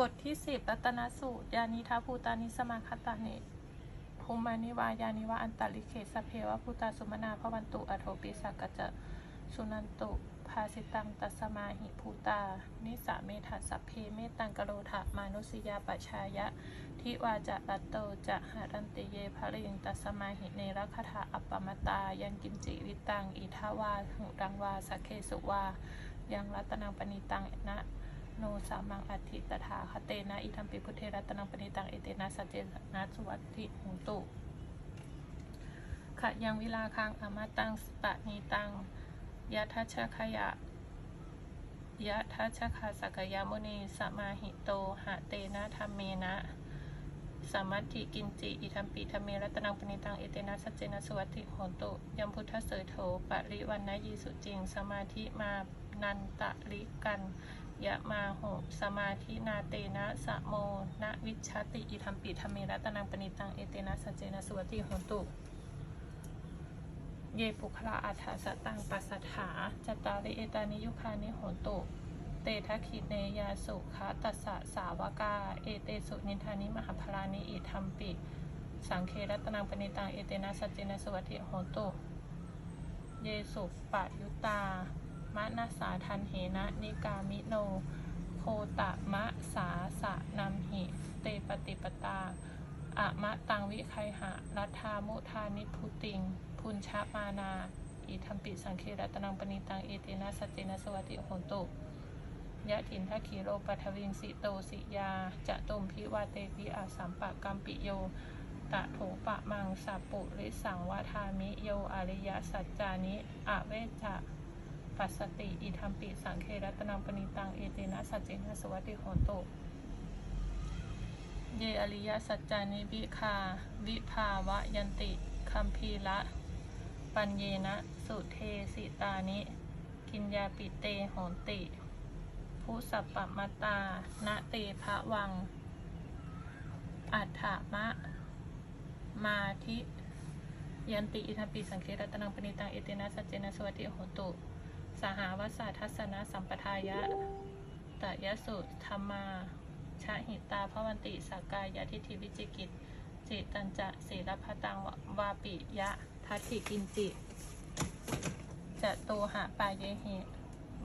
บทที่สิบรัตนสูตร ยานิทาภูตานิสมาคตานิภูมานิวายานิวะอันตริเคสเพวะภูตาสุมนาพระวันตุอโทปิสักกะจะสุนันตุภาสิตังตัสมาหิภูตา นิสาเมธาสัพเพเมตังกโรธามานุสิยาปชายะ ทิวาจะรัตโตจะหารันติเยภริงตัสมาหิเนรคถาอัปปมตา ยังกิมจิวิตังอิทาวาหุรังวาสเคสุวา ยังรัตนังปณิตังนะ โนสามังอัติตถาคเตนะ อิทัมปิพุทเทรัตนังปณิตัง เอเตนะสัจเจนะสุวัตถิหุตุขะยังวิลาคังอมตังสปะนีตังยะทัชชะขยะยะทัชคาสกยามุนีสมาหิโตหะเตนะธรรมเมนะสามัติกินจิอิทัมปิธรรมเมรัตนังปณิตังเอเตนะสัจเจนะสุวัตถิโหนตุยัมพุทธเสยโถปริวันนะยีสุจริง สมาธิมานันตะลิกัน ยะมาโหสมาธินาเตนะสะโมนะวิชชติอิทัมปิธรรมเมรัตนังปณิตังเอเตนะสเจนะสุวัตถิโหนตุเยปุคลาอาถาสตังปัสสัทธาจตาริเอตานิยุคานิโหนตุ เตทัคขิเนยาสุขาตัสสะสาวกา เอเตสุนินทานิมหาพลานิอิทัมปิ สังเครัตนังปณิตังเอเตนะสเจนะสวัติโหนตุ เยสุปะยุตา มะนาสาทันเหนะนิกามิโน โคตะมะสาสะนัมหิ เตปฏิปตาอะมะตังวิไคหะรัฐามุทานิพุติง พุนชะมานา อิทัมปิสังเครัตนังปณิตังเอเตนะสเจนะสวัติโหตุยะถินทัคขีโรปัทวินสิโตสิยา จะตุมพิวาเตปิอาสัมปะกัมปิโย ตะโถปะมังสัปปุริสังวทามิโยอริยสัจจานิ อเวจะ ปัสสติ อิทัมปิ สังเครัตนังปณิตัง เอเตนะสัจเจนะสวัติโหตุเยอริยสัจจานิวิคา วิภาวะยันติ คัมภีละ ปัญเยนะ สุเทสิตานิ กินยาปิเตโหนติ ผู้สัปปะมตตา ณเตภะวัง อัฏฐมะ มาทิยันติอิทัมปิสังเครัตนังปณิตังเอเตนะสัจเจนะสวัสดิโหตุ สหาวสาทัสนะสัมปทายะตยสุธรรมาชะหิตาพวันติสากายาทิทิวิจิกิจจิตันจะศีลพตังวาปิยะทัตถิกินจิจะโตหะปายเยหิ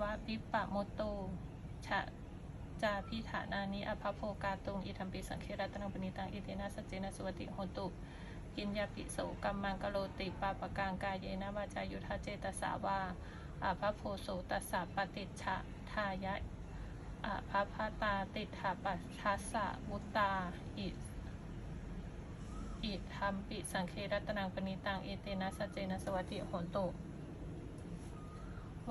วะปิปะโมโตชะจาพิฐานานิอภพโภกาตุงอิทัมปิสังเครัตนังปณิตังอิเตนะสเจนะสวติโหตุ กินยาปิโสกัมมังกโลติปาปะกังกายเยนะวาจายุทธาเจตสาวา อาภพโพโสตัสสะปฏิจฉะทายะอาภพตาติถาปัสทัสสะวุตตาอิอิทัมปิสังเครัตนังปณิตัง เอเตนะสเจนะสวัติโหตุ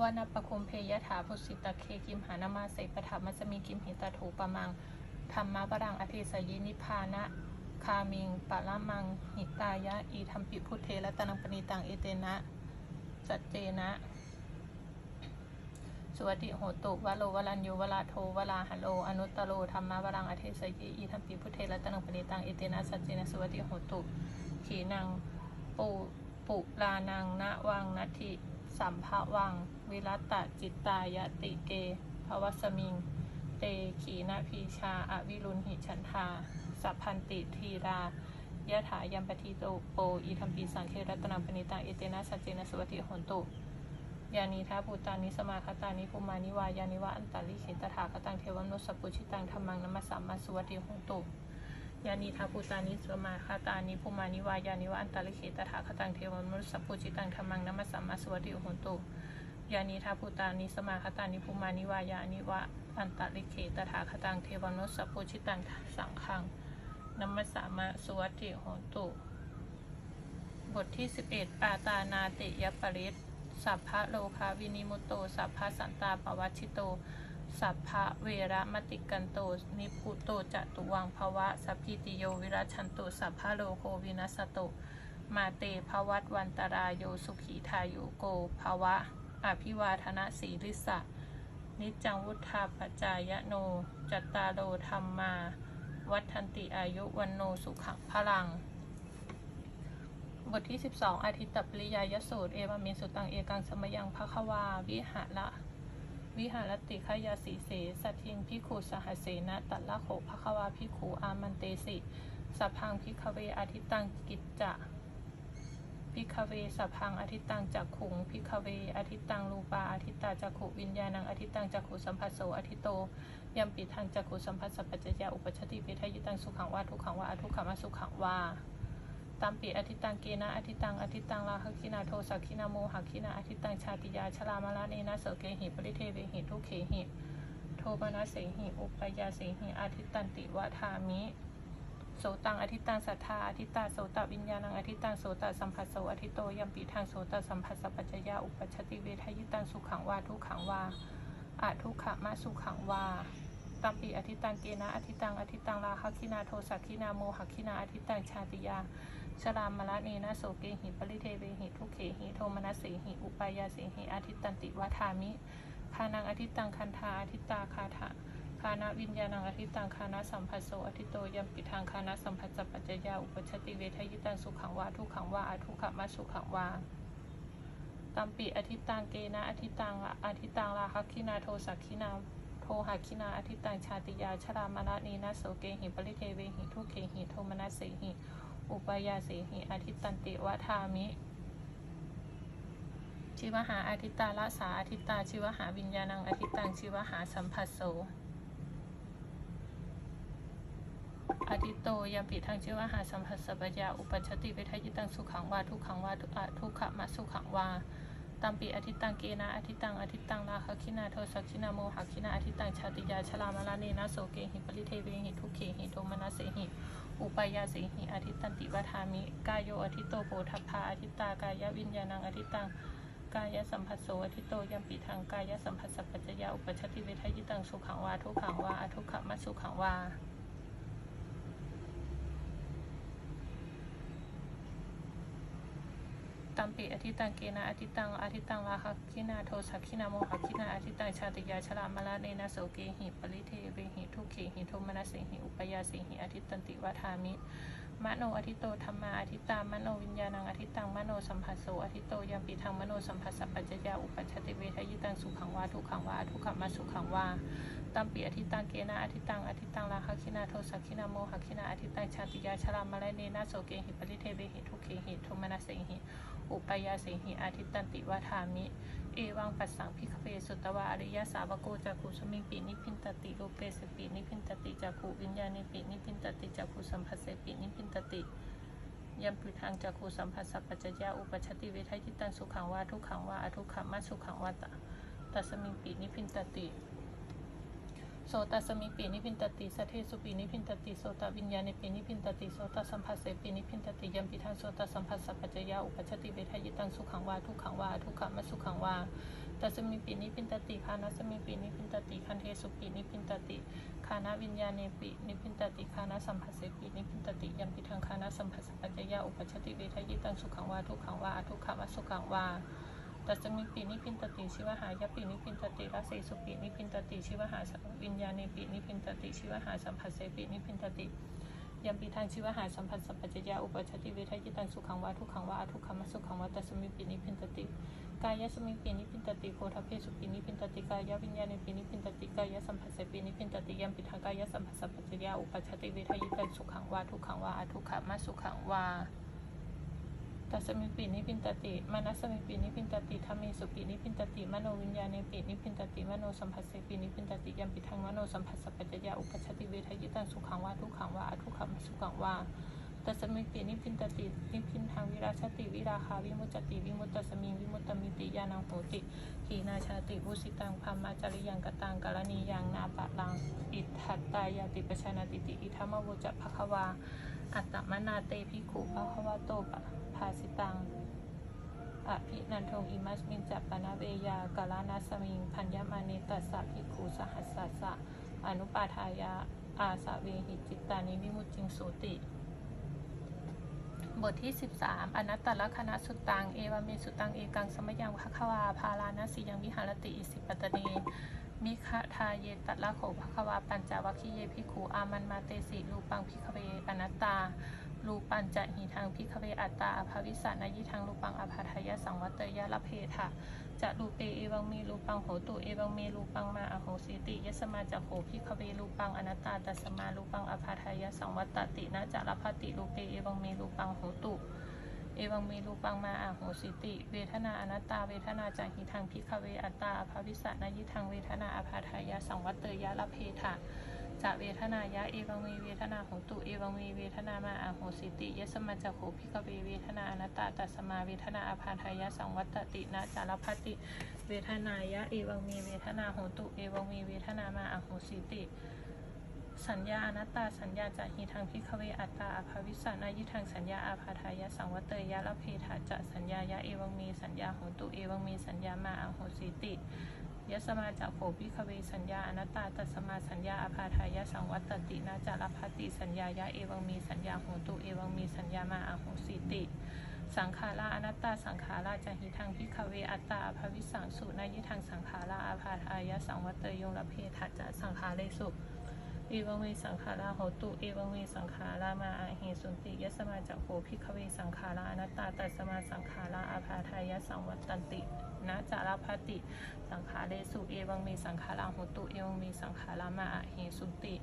วานาปะคุมเพยถาพุสิตะเคกิมหานามาเสปถามัสมีกิมหิตาถูปะมังธรรมะปรังอธิสยินิพานะคามิงปะละมัง หิตายะ อีธรรมปิพุทเทรัตนังปณิตัง เอเตนะสัจเจนะ สวัสดิโหตุวะโลวลัญโยวะลาโทวะลาหะโล อนุตตโรธรรมะวรังอธิสยิอีธรรมปิพุทเทรัตนังปณิตังเอเตนะสัจเจนะสวัสดิโหตุขีนังปูปุลานังนะวังนัตถิสัมภะวัง วิรัตตจิตตายติเกภวสมิง เตขีนาพีชาอวิรุณหิฉันทาสัพพันติทีรายะถายัมปทิโตโปอีทัมปีสังเครัตนังปณิตังเอเตนะสัจเจนะสวัติโหตุ ยานีทาภูตานิสมาคตานิภูมานิวายานิวะอันตาลิขิตถาคตังเทวมนุสสปุชิตังธรรมังนัมสสัมมาสวัติโหนตุยานีทาภูตานิสมาคตานิภูมานิวายานิวะอันตาลิขิตถาคตังเทวมนุสสปุชิตังธรรมังนัมสสัมมาสวัติโหนตุยานิทาภูตานิสมาคตานิภูมานิวายานิวะอันตาริเคตถาคตังเทวมนุสสปุชิตังสังขังนัมสามาสวัติโหนตุบทที่ 11 ปาตานาติยปริต สัพพะโลคาวินิมุตโต สัพพะสันตาปวัชชิโต สัพพะเวระมติกันโต นิพุโตจตุวังภวะสัพพิติโยวิรัชันโตสัพพะโลโควินัสโตมาเตภวัตวันตรายโยสุขีทายุโกภวะ อภิวาทนะสีริสะ นิจจังวุธาปจายโน จัตตาโลธรรมมา วัฒนติอายุวันโนสุขังพลัง บทที่ 12 อาทิตตปริยายสูตร เอวามิสุตัง เอกังสมยังภควา วิหะละวิหารติขยาสีเส สัทิงพิขุสหเสนะตัลละโขภควาพิขุอามันเตสิสัพพังพิกเวอาทิตตังกิจจะพิกเวสัพพังอาทิตังจักขุงพิกเวอาทิตังรูปาอาทิตาจักขุวิญญาณังอาทิตังจักขุสัมผัสโสอาทิตโตยัมปิทังจักขุสัมผัสสัพพจจยาอุปชติเปทายิตังสุขังวาทุกขังวาอทุกขมสุขังวา ตามปีอาทิตังเกนะอาทิตังอาทิตังลาหคินาโทสักขินาโมหคินาอาทิตังชาติยาชลามาลาเนนะเสเกหิปริเทเวหิทุเขหิโทปนะเสหิอุปยาเสหิอาทิตันติวะทามิโสตังอธิตังสัทธาอธิตาโสตวิญญาณังอธิตังโสตสัมผัสโสอธิโตยัมปิทางโสตสัมผัสสัพจยาอุปชติเวทยิตังสุขังวาทุขังวาอะทุกขมะสุขังวาตัมปีอธิตังเกนะอธิตังอธิตังลาหคินาโทสักขินาโมหคินาอธิตังชาติยา ชรามละเนนะโสเกหิปริเทเวหิทุเขหิโทมนัสเสหิอุปายาเสหิอาทิตตันติวะทามิคานังอธิตตังคันธาอธิตตาคาถาคานะวิญญาณังอธิตังคานะสัมผัสโสอธิโตยัมปิทางคานะสัมผัสสปปัจจยาอุปชติเวทยิตังสุขังวาทุขังวาอาทุขมะสุขังวาตัมปิอธิตังเกนะอธิตังละอธิตังลาหคินาโทสักขินาโทหักคินาอธิตังชาติยาชรามะนีนะโสเกหิปริเทเวหิทุเขหิโทมนัสเสหิ อุปยาเสหิอธิตันติวะทามิชิวหาอาทิตตาละสาอาทิตตาชิวหาวิญญาณังอาทิตตังชิวหาสัมผัสโสอาทิตโตยัมปิทังชื่อว่าหาสัมผัสสัพยาอุปัชติเวทยิตังสุขังวาทุกขังวาทุอะทุกขมะสุขังวาตัมปีอาทิตตังเกนะอาทิตตังอาทิตตังลาหคินาโทสักขินาโมหคินาอาทิตตังชาติยาชลามาลาเนนะโสเกหิปริเทเวหิทุกเขหิโทมนัสเสหิ อุปยาเสหิอาทิตตันติวทามิ กายโยอาทิตโตโพธพาอาทิตตากายวิญญาณังอาทิตตังกายสัมผัสโสอธิโตยัมปีทางกายสัมผัสสัพพัจยาอุปชติเวทยิตังสุขังวาทุขังวาอทุขมัสุขังวา ตัมปีอธิตังเกนะอธิตังอธิตังลาหคินาโทสักขินาโมหคินาอธิตังชาติยาชลามลาเนนะโสเกหิปริเทเวหิทุกเขหิโทมนัสเสหิอุปยาเสหิอธิตันติวทามิมโนอธิโตธรรมาอธิตามโนวิญญาณังอธิตังมโนสัมผัสโสอธิโตยัมปีทางมโนสัมผัสสัพพัจจยาอุปัชติเวทยิตังสุขังวาทุขังวาทุกขมาสุขังวาตัมปีอธิตังเกนะอธิตังอธิตังลาหคินาโทสักขินาโมหคินาอธิตังชาติยาชรามะเนนะโสเกหิปริเทเวหิทุกเขหิโทมนัสเสหิ อุปยาเสหิอาทิตตันติวทามิ เอวังปัสสังพิคเวสุตวะอริยสาวโกจักขุสมิงปีนิพินตติโลเปสปีนิพินตติจักขุวิญญาณิปีนิพินตติจักขุสัมภัสเสปีนิพินตติยัมปิทางจักขุสัมภัสสัพพจยาอุปชติเวทยิตังสุขังวาทุขังวาอทุกขมัสุขังวาตะตัสมิงปีนิพินตติ โสตัสมิปีนิพินตติสเทสุปีนิพินตติโสตวิญญาณิปีนิพินตติโสตสัมภัสเสปีนิพินตติยัมปิทางโสตสัมภัสสัพพจยาอุปชติเวทยิตังสุขังวาทุกขังวาทุกขมสุขังวาตัสมิปีนิพินตติคานัสมิปีนิพินตติคันเทสุปีนิพินตติคานาวิญญาเนปีนิพินตติคานาสัมผัสเสปีนิพินตติยัมปิทังคานาสัมผัสสปัจจยาอุปชติเวทยิตังสุขังวาทุกขังวาทุกขมสุขังวา ตัสมิปีนิพินตติชิวหายปีนิพินตติรัสเสสุปีนิพินตติชิวหาวิญญาเนปีนิพินตติชิวหาสัมผัสเสปีนิพินตติยัมปิทังชิวหาสัมผัสสปัจจยาอุปชติเวทยิตังสุขังวาทุขังวาอทุกขมสุขังวาตัสมิปีนิพินตติกายสมิปีนิพินตติโพธเพสุปีนิพินตติกายวิญญาณปีนิพินตติกายสัมผัสเสปีนิพินตติยัมปิทางกายสัมผัสสัพพจยาอุปัชติเวทยิตังสุขังวาทุกขังวาอทุกขมสุขังวา ตัสมิปีนิพินตติมานัสมิปีนิพินตติธรรมีสุปีนิพินตติมโนวิญญาณิปีนิพินตติมโนสัมผัสเสปีนิพินตติยัมปิทางมโนสัมผัสสัพพจยาอุปัชติเวทยิตังสุขังวาทุกขังวาอทุกขมาสุขังวาตัสมิปีนิพินตตินิพินทางวิราชติวิราคาวิมุตติวิมุตตสมิวิมุตตมิติยานังโหติขีนาชาติบุสิตังพัมาจริยังกตังกรณียังนาปะลังอิทัตตายาติปชานาติติอิทัมโวจะภควาอัตตมนาเตภิกขุภควาโตปะ ภาสิตังอภินันทงอิมัสมินจัปปนาเวยากาลานาสมิง พัญญมานิตัสสะภิกขุสหัสสะสะ อนุปาทายาอาสะเวหิจิตตานิวิมุจิงโสติ บทที่ 13 อนัตตลคณะสุตัง เอวเมสุตัง เอกังสมยังภควา พาลานาสิยังวิหารติอิสิปตตเนมิคทาเยตัละโขภควาปัญจวัคคีเยพิกขุอามันมาเตสิรูปังพิกเวอนัตตา รูปัญจะหิทางพิกเวอัตตาอภวิสานายิทางรูปังอภาทายะสังวัตเตยะละเพทะจะรูเปเอวังมีรูปังโหตุเอวังมีรูปังมาอโหสิติยสมาจะโหพิกเวรูปังอนัตตาตัสมารูปังอภาทายะสังวัตตินะจะละพติรูเปเอวังมีรูปังโหตุเอวังมีรูปังมาอาโหสิติ เวทนาอนัตตา เวทนาจาหิทางพิกเวอัตตาภาวิสานายิทางเวทนาอภาทายะสังวัตเตยะละเพทะ จะเวทนายะเอวังมีเวทนาโหตุเอวังมีเวทนามาอาโหสิติยสมาจักโขพิกเวเวทนาอนัตตาตัสมาเวทนาอภาทายะสังวัตตินะจารพัติเวทนายะเอวังมีเวทนาโหตุเอวังมีเวทนามาอาโหสิติสัญญาอนัตตาสัญญาจะหิทางพิกเวอัตตาอภาวิสานายิทางสัญญาอาภาทายะสังวัตเตยะละเพทะจะสัญญายะเอวังมีสัญญาโหตุเอวังมีสัญญามาอาโหสิติ ยสมาจากโผพิคเวสัญญาอนัตตาตัสมาสัญญาอภาทายะสังวัตตินาจารพัติสัญญายะเอวังมีสัญญาโหตุเอวังมีสัญญามาอาโหสิติ สังขาราอนัตตาสังขาราจะหิทางพิคเวอัตตาอภวิสังสุนายิทางสังขาราอภาทายะสังวัตเตยงละเพทะจะสังขาเลสุ เอวังเวสังขาราโหตุ เอวังเวสังขารามาอาเหสุนติยสมาจักโขพิกเวสังขารานัตตาตัสมาสังขาราอาภาทายะสังวัตตันตินะจารพัติ สังขาเรสุเอวังเวสังขาราโหตุ เอวังเวสังขารามาอาเหสุนติ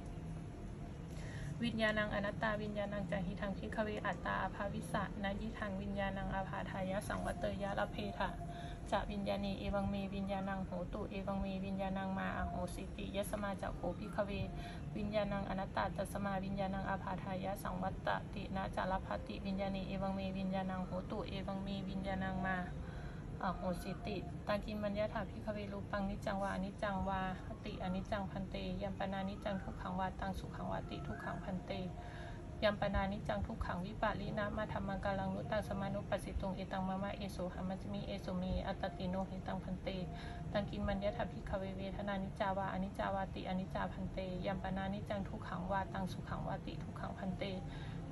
วิญญาณังอนัตตาวิญญาณังจะหิทังพิกเวอัตตาอาภาวิสะนายิทังวิญญาณังอาภาทายะสังวัตเตยะละเพทะ จะวิญญาณีเอวังเมวิญญาณังโหตุเอวังเมวิญญาณังมาอโหสิติยสมาจักโขพิคเว วิญญาณังอนัตตาตัสมาวิญญาณังอาภาทายะสังวัตตตินะจารพัติวิญญาณีเอวังเมวิญญาณังโหตุเอวังเมวิญญาณังมาอโหสิติตากิมัญญาถาพิคเวรูปังนิจังวาอนิจังวาติอนิจังพันเตยัมปนานิจจังทุกขังวาตังสุขังวาติทุกขังพันเต ยัมปนานิจังทุกขังวิปาลินะมาธรรมังกาลังนุตังสมานุปัสสิตุงเอตังมะมะเอโสหามัจมิเอโสเมอัตติโนหิตังพันเต ตังกินมัญญะถาพิกขเวเวทนานิจาวาอนิจาวาติอนิจาพันเตยัมปนานิจังทุกขังวาตังสุขังวาติทุกขังพันเต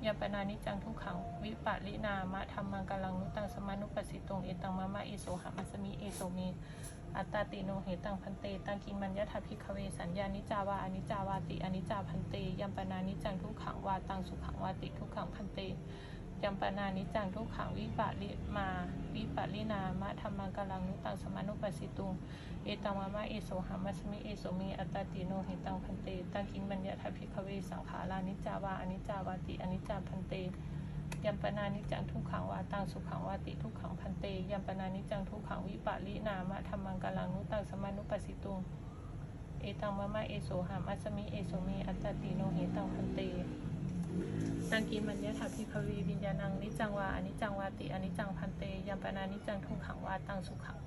ยมปนานิจังทุกขังวิปาลินามะธรรมังกาลังนุตังสมานุปัสสิตุงเอตังมะมะเอโสหามัจมิเอโสเม อัตตาติโนเหตังพันเต ตังกินมัญญทัพิกเวสัญญานิจาวาอนิจาวาติอนิจาพันเตยัมปนานิจังทุกขังวาตังสุขังวาติทุกขังพันเตยัมปนานิจังทุกขังวิปาลิมาวิปาลินามะธรรมังกลังนุตังสมานุปัสสิตุงเอตังมะมะเอโสหามัสมิเอโสมีอัตตาติโนเหตังพันเต ตังกินมัญญทัพพิกเวสังขารานิจาวาอนิจาวาติอนิจาพันเต ยัมปนานิจังทุกขังวาตังสุขังวาติทุกขังพันเตยัมปนานิจังทุกขังวิปาลินามะธรรมังกลังนุตังสมานุปัสสิตุงเอตังมะมะเอโสหามัสมิเอโสมีอัตตติโนเหตังพันเตตังกินมัญญาถาพิภวีวิญญาณังนิจังวาอนิจังวาติอนิจังพันเตยัมปนานิจังทุกขังวาตังสุขัง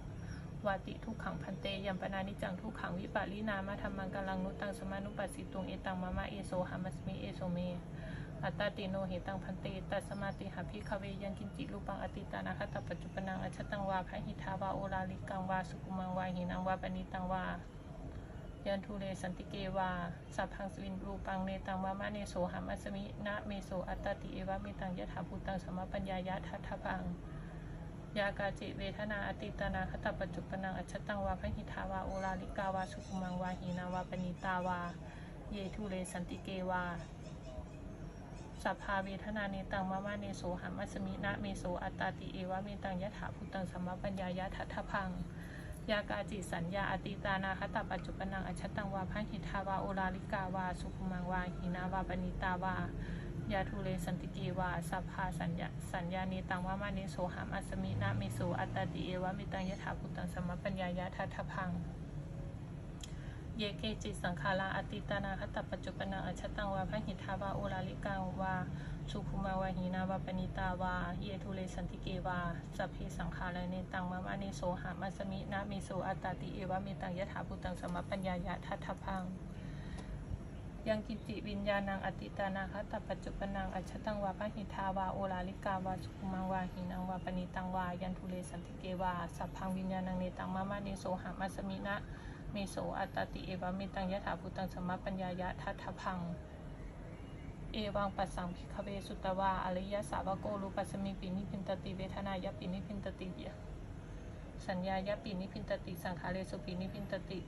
วาติทุกขังพันเตยัมปนานิจังทุกขังวิปาลินามะธรรมังกลังนุตังสมานุปัสสิตุงเอตังมะมะเอโสหามัสมิเอโสเม อัตตาติโนเหตังพันเตตัสมาติหาพิคเวยังกินจิรูปังอติตานาคตปัจจุปนังอัจฉตังวาพระหิทาวาโอลาลิกังวาสุกุมังวาหินังวาปณิตังวายันทุเรสันติเกวาสัพพังสวินรูปังเนตังวามะเนโสหัมัสมินะเมโสอัตตาติเอวะเมตังยะถาภูตังสมปัญญายะทัตถพังยากาจิเวทนาอติตานาคตปัจจุปนังอัจฉตังวาพระหิทาวาโอลาลิกาวาสุกุมังวาหินังวาปณิตาวา เยทุเรสันติเกวา สัพพาเวทนาเนตังมะมะเนโสหัมัสมินะเมโสอัตตาติเอวะเมตังยะถาพุตังสัมมาปัญญายะทัตถพังยากาจิสัญญาอติตานาคตปัจจุปนังอัจฉตังวาพังหิทาวาโอลาลิกาวา สุขุมังวาหินาวาปณิตาวายาทุเรสันติเกวาสัพพาสัญญาสัญญาเนตังมะมะเนโสหัมมัสมินะเมโสอัตตาติเอวะเมตังยะถาพุตังสัมมาปัญญายะทัตถพัง เยเกจิสังขาราอติตานาคตปัจจุปนังอัจฉตังวาพหิทาวาโอลาลิกังวาสุขุมาวาหีนาวาปณิตาวา เยทุเลสันติเกวาสัพเพสังขารเนตังมะมะเนโสหามัสมินะเมโสอัตตาติเอวะเมตังยะถาภูตังสมปัญญายะทัตถพังยังกิจิวิญญาณังอติตานาคตปัจจุปนังอัจฉตังวาพหิทาวาโอลาลิกาวาสุขุมังวาหีนังวาปณิตังวายันทุเลสันติเกวาสัพพังวิญญาณังเนตังมะมะเนโสหามัสมินะ เมโสอัตติเอวะเมตังยะถาภูตังสมมปัญญายะทัตถพัง เอวังปัสสังพิคเวสุตวาอริยสาวโกรูปัสมิปินิพินตติเวทนายปินิพินตติยะสัญญายปินิพินตติสังขารเรสุปินิพินตติ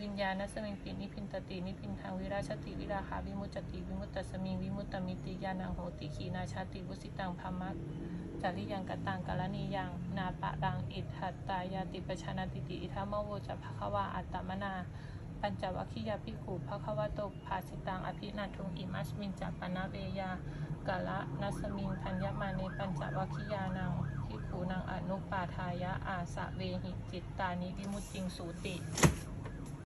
วิญญาณสมิงปินิพินตตินิพินทางวิราชติวิราคาวิมุตติวิมุตตสมิงวิมุตตมิติยานังโหติขีนาชาติบุสิตังพามัก จาริยังกตังกาลนียัง นาปะรังอิทัตตายาติปชานาติติอิทัมโวจะภควาอัตตมนา ปัญจวัคคียาภิกขุภควโตภาสิตังอภินันทุงอิมัสมินจัปนาเวยากาละนัสมิงธัญญมาเนปัญจวัคคียานังภิกขุนังอนุปาทายะอาสะเวหิจิตตานิวิมุตติงสูติ